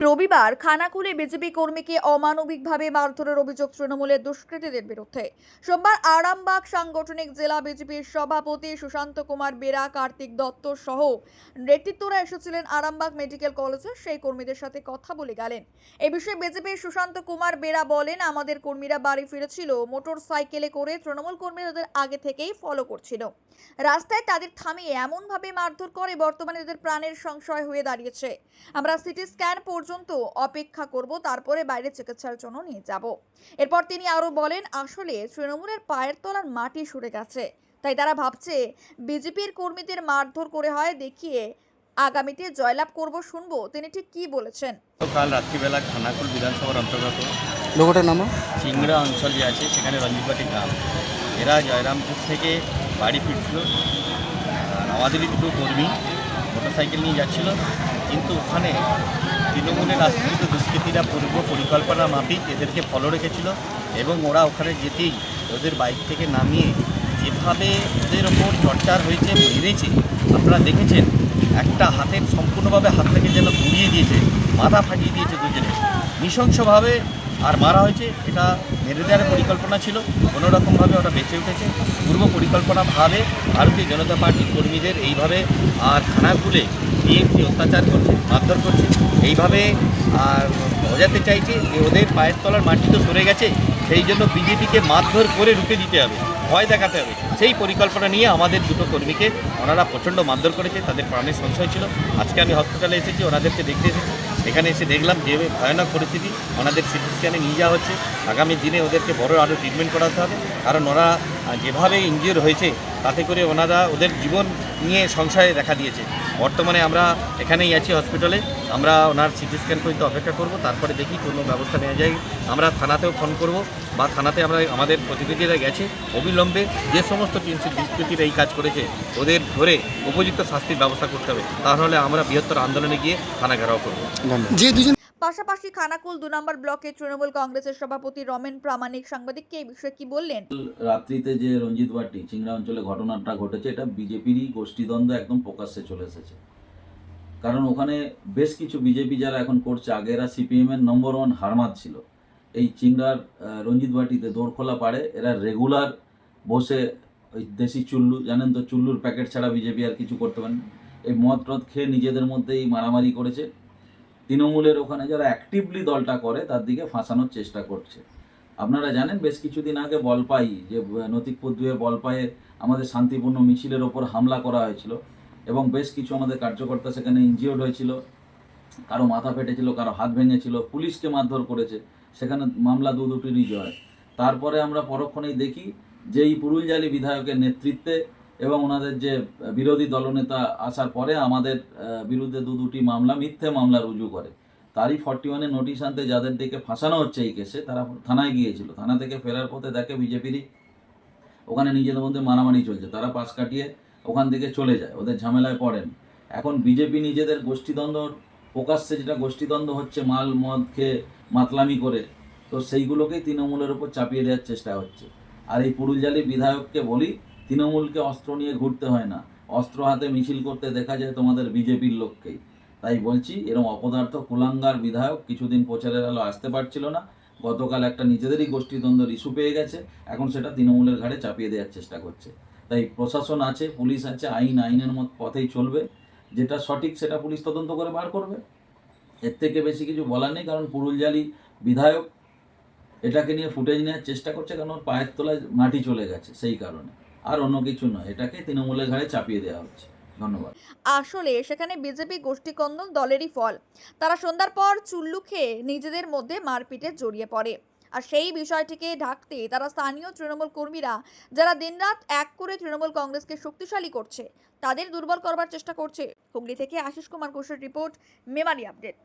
রবিবার খানাকুলে বিজেপি কর্মীকে অমানবিকভাবে মারধরের অভিযোগ তৃণমূলের দুষ্কৃতীদের বিরুদ্ধে। সোমবার আরামবাগ সাংগঠনিক জেলা বিজেপির সভাপতি সুশান্ত কুমার, বেরা, কার্তিক দত্ত সহ নেতৃত্বরা এসেছিলেন আরামবাগ মেডিকেল কলেজে। সেই কর্মীদের সাথে কথা বলে গেলেন। এ বিষয়ে বিজেপির সুশান্ত কুমার, বেরা বলেন, আমাদের কর্মীরা বাড়ি ফিরেছিল, মোটর সাইকেলে করে তৃণমূল কর্মীরা তাদের আগে থেকেই ফলো করছিল। রাস্তায় তাদের থামিয়ে এমনভাবে মারধর করে বর্তমানে তাদের প্রাণের সংশয় হয়ে দাঁড়িয়েছে। আমরা সিটি স্ক্যান পর্যন্ত অপেক্ষা করব তারপরে বাইরে চিকিৎসার জন্য নিয়ে যাব। এরপর তিনি আরও বলেন আসলে তৃণমূলের পায়ের তলার মাটি সরে গেছে। তাই তারা ভাবছে বিজেপির কর্মীদের মারধর করে হয় দেখিয়ে আগামীতে জয়লাভ করব শুনব। তিনি ঠিক কি বলেছেন? কাল রাত্রিবেলা খানাকুল বিধানসভার অন্তর্গত লোকটার নাম? চিংড়া অঞ্চল যে আছে সেখানে রঞ্জিতবাটি গ্রাম। এরা জয়রামপুর থেকে বাড়ি ফিরছিল। আমাদেরই দুটো কর্মী মোটরসাইকেল নিয়ে যাচ্ছিল। কিন্তু ওখানে তৃণমূলের আশ্রিত দুষ্কৃতীরা পূর্ব পরিকল্পনা মাফিক এদেরকে ফলো রেখেছিল এবং ওরা ওখানে যেতেই ওদের বাইক থেকে নামিয়ে যেভাবে ওদের ওপর চর্চার হয়েছে মেরেছে আপনারা দেখেছেন, একটা হাতের সম্পূর্ণভাবে হাত থেকে যেন ঘুরিয়ে দিয়েছে, মাথা ফাটিয়ে দিয়েছে দুজনে। নৃশংসভাবে আর মারা হয়েছে, এটা মেরে দেওয়ার পরিকল্পনা ছিল কোনো রকমভাবে ওরা বেঁচে উঠেছে। পূর্ব পরিকল্পনাভাবে ভারতীয় জনতা পার্টির কর্মীদের এইভাবে আর খানাকুলে টিএমসি অত্যাচার করছে, মারধর করছে। এইভাবে আর বোঝাতে চাইছে যে ওদের পায়ের তলার মাটি তো সরে গেছে, সেই জন্য বিজেপিকে মারধর করে রুখে দিতে হবে, ভয় দেখাতে হবে। সেই পরিকল্পনা নিয়ে আমাদের দুটো কর্মীকে, ওনারা প্রচণ্ড মারধর করেছে, তাদের প্রাণের সংশয় ছিল। আজকে আমি হসপিটালে এসেছি, ওনাদেরকে দেখতে এসেছি। এখানে এসে দেখলাম যে ভয়ানক পরিস্থিতি, ওনাদের সিটি স্ক্যানে নিয়ে যাওয়া হচ্ছে। আগামী দিনে ওদেরকে বড় আরও ট্রিটমেন্ট করাতে হবে। কারণ ওরা যেভাবে ইঞ্জিওর হয়েছে তাতে করে ওনারা ওদের জীবন নিয়ে সংশয়ে দেখা দিয়েছে। বর্তমানে আমরা এখানেই আছি হসপিটালে আমরা ওনার সিটি স্ক্যান পর্যন্ত অপেক্ষা করব, তারপরে দেখি কোনো ব্যবস্থা নেওয়া যায়। আমরা থানাতেও ফোন করব বা থানাতে আমরা আমাদের প্রতিনিধিরা গেছে অবিলম্বে যে সমস্ত দুষ্কৃতীরা এই কাজ করেছে, ওদের ধরে উপযুক্ত শাস্তির ব্যবস্থা করতে হবে। তাহলে আমরা বৃহত্তর আন্দোলনে গিয়ে থানা ঘেরাও করব। যে দুজন পাশাপাশি খানাকুল দু নম্বর ব্লকে তৃণমূল কংগ্রেসের সভাপতি রমেন প্রামাণিক সাংবাদিককে এই বিষয়ে কি বললেন? রাত্রিতে যে রঞ্জিত বাটি চিংড়া অঞ্চলে ঘটনাটা ঘটেছে, এটা বিজেপিরই গোষ্ঠীদ্বন্দ্ব একদম প্রকাশ্যে চলে এসেছে। কারণ ওখানে বেশ কিছু বিজেপি যারা এখন করছে আগে এরা সিপিএম এর নম্বর ওয়ান হারমাত ছিল। এই চিংড়ার রঞ্জিত বাটিতে দৌড়খোলা পাড়ে, এরা রেগুলার বসে ওই দেশি চুল্লু, জানেন তো চুল্লুর প্যাকেট ছাড়া বিজেপি আর কিছু করতে পারেন এই মদ টদ খেয়ে নিজেদের মধ্যেই মারামারি করেছে। তৃণমূলের ওখানে যারা অ্যাক্টিভলি দলটা করে, তার দিকে ফাঁসানোর চেষ্টা করছে। আপনারা জানেন, বেশ কিছুদিন আগে বলপাই, যে নতিকপুর দুয়ে বলপায়ে আমাদের শান্তিপূর্ণ মিছিলের ওপর হামলা করা হয়েছিল এবং বেশ কিছু আমাদের কার্যকর্তা সেখানে ইনজিওর্ড হয়েছিল। কারও মাথা ফেটেছিল, কারও হাত ভেঙেছিল, পুলিশকে মারধর করেছে, সেখানে মামলা দু দুটিরই জয়। তারপরে আমরা পরক্ষণেই দেখি যে এই পুরুলজালি বিধায়কের নেতৃত্বে এবং ওনাদের যে বিরোধী দলনেতা আসার পরে আমাদের বিরুদ্ধে দু দুটি মামলা, মিথ্যে মামলা রুজু করে। তারই ফর্টি ওয়ানে নোটিশ আনতে যাদের দিকে ফাঁসানো হচ্ছে এই কেসে, তারা থানায় গিয়েছিল। থানা থেকে ফেরার পথে দেখে বিজেপিরই ওখানে নিজেদের মধ্যে মারামারি চলছে। তারা পাশ কাটিয়ে ওখান থেকে চলে যায়। ওদের ঝামেলায় পড়েন। এখন বিজেপি নিজেদের গোষ্ঠীদ্বন্দ্ব প্রকাশ্যে যেটা গোষ্ঠীদ্বন্দ্ব হচ্ছে, মাল, মদ খেয়ে মাতলামি করে, তো সেইগুলোকেই তৃণমূলের উপর চাপিয়ে দেওয়ার চেষ্টা হচ্ছে। আর এই পুরুলজালি বিধায়ককে বলি তৃণমূলকে অস্ত্র নিয়ে ঘুরতে হয় না। অস্ত্র হাতে মিছিল করতে দেখা যায় তোমাদের বিজেপির লোককেই। তাই বলছি এরকম অপদার্থ কুলাঙ্গার বিধায়ক কিছুদিন প্রচারের আলো আসতে পারছিল না। গতকাল একটা নিজেদেরই গোষ্ঠীদ্বন্দ্বের ইস্যু পেয়ে গেছে। এখন সেটা তৃণমূলের ঘাড়ে চাপিয়ে দেওয়ার চেষ্টা করছে। তাই প্রশাসন আছে, পুলিশ আছে, আইন, আইনের মত পথেই চলবে। যেটা সঠিক সেটা পুলিশ তদন্ত করে বার করবে। এর থেকে বেশি কিছু বলার নেই, কারণ পুরুলজালি বিধায়ক এটাকে নিয়ে ফুটেজ নেওয়ার চেষ্টা করছে, কারণ ওর পায়ের তলায় মাটি চলে গেছে সেই কারণে। আর অন্য কিছু নয়। এটাকে তৃণমূলের ঘাড়ে চাপিয়ে দেওয়া হচ্ছে। আসলে সেখানে বিজেপি গোষ্ঠীকন্দল দলেরই ফল। তারা সন্ধ্যার পর চুল্লু খেয়ে নিজেদের মধ্যে মারপিটে জড়িয়ে পড়ে। আর সেই বিষয়টিকে ঢাকতে তারা স্থানীয় তৃণমূল কর্মীরা, যারা দিনরাত এক করে তৃণমূল কংগ্রেসকে শক্তিশালী করছে, তাদের দুর্বল করবার চেষ্টা করছে। হুগলি থেকে আশিস কুমার ঘোষের রিপোর্ট, মেমারি আপডেট।